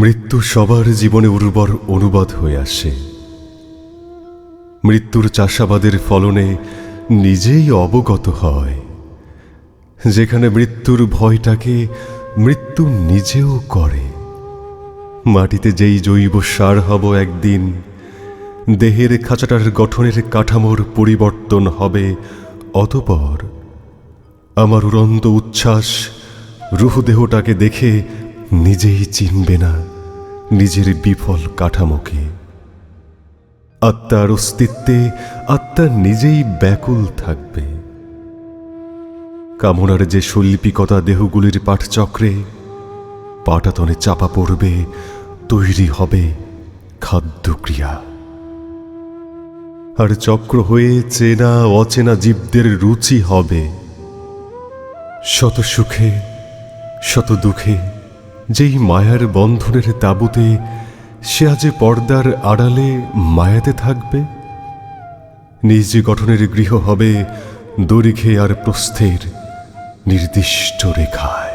মৃত্যু সবার জীবনে উর্বর অনুবাদ হয়ে আসে। মৃত্যুর চাষাবাদের ফলনে নিজেই অবগত হয়। যেখানে মৃত্যুর ভয়টাকে মৃত্যু নিজেও করে। মাটিতে যেই জৈব সার হব একদিন, দেহের খাঁচাটার গঠনের কাঠামোর পরিবর্তন হবে অতপর। আমার উড়ন্ত উচ্ছ্বাস, রুহদেহটাকে দেখে নিজেই চিনবে না। নিজের বিফল কাঠামোকে। আত্মার অস্তিত্বে আত্মা নিজেই ব্যাকুল থাকবে। কামনার যে শৈল্পিকতা দেহগুলির পাঠচক্রে, পাটাতনে চাপা পড়বে, তৈরি হবে খাদ্যক্রিয়া। আর চক্র হয়ে চেনা অচেনা জীবদের রুচি হবে। শত সুখে, শত দুঃখে যেই মায়ার বন্ধনের তাবুতে সে আজ পর্দার আড়ালে মায়াতে থাকবে? নিজ গঠনের গৃহ হবে দৈর্ঘ্যে আর প্রস্থের নির্দিষ্ট রেখায়।